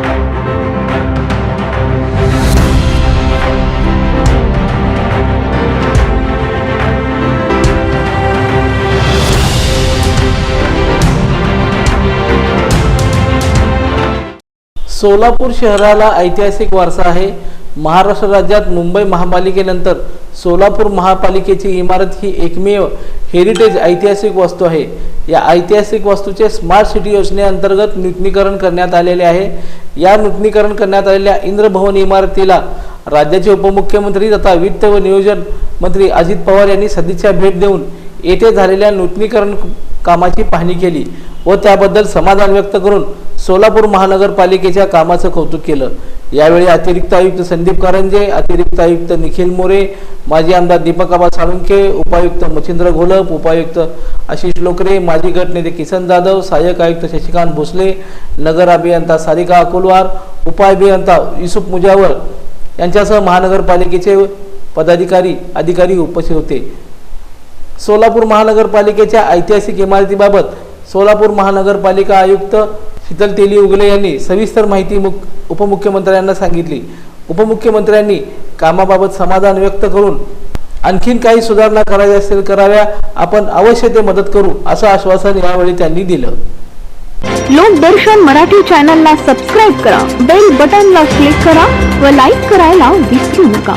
Thank you. Solapur शहराला ऐतिहासिक वारसा आहे. महाराष्ट्र राज्यात मुंबई महापालिकेनंतर सोलापूर महापालिकेची इमारत ही एकमेव हेरिटेज ऐतिहासिक वस्तू आहे. या ऐतिहासिक वस्तूचे स्मार्ट सिटी योजनेअंतर्गत नूतनीकरण करण्यात आलेले आहे. या नूतनीकरण करण्यात आलेल्या इंद्रभवन इमारतीला राज्याचे उपमुख्यमंत्री तथा वित्त व नियोजन मंत्री अजित पवार यांनी सदिच्छा भेट देऊन येथे झालेल्या नूतनीकरण कामाची पाहणी केली. व त्याबद्दल समाधान व्यक्त करून सोलापूर महानगरपालिकेच्या कामाचं कौतुक केलं. यावेळी अतिरिक्त आयुक्त संदीप कारंजे अतिरिक्त आयुक्त निखिल मोरे माजी आमदार दीपक आबा साळुंके उपायुक्त मच्छिंद्र घोलप उपायुक्त आशिष लोकरे माजी गटनेते किसन जाधव सहाय्यक आयुक्त शशिकांत भोसले नगर अभियंता सारिका अकोलवार उपअभियंता युसुफ मुजावर यांच्यासह महानगरपालिकेचे पदाधिकारी अधिकारी उपस्थित होते. सोलापूर महानगरपालिकेच्या ऐतिहासिक इमारतीबाबत सोलापूर महानगरपालिका आयुक्त शीतल तेली उगले यांनी सविस्तर माहिती मुख उपमुख्यमंत्र्यांना सांगितली. उपमुख्यमंत्र्यांनी कामाबाबत समाधान व्यक्त करून आणखीन काही सुधारणा करायच्या असेल कराव्या आपण अवश्य ते मदत करू असं आश्वासन यावेळी त्यांनी दिलं. लोकदर्शन मराठी चॅनलला सबस्क्राईब करा बेल बटनला क्लिक करा व लाईक करायला विसरू नका.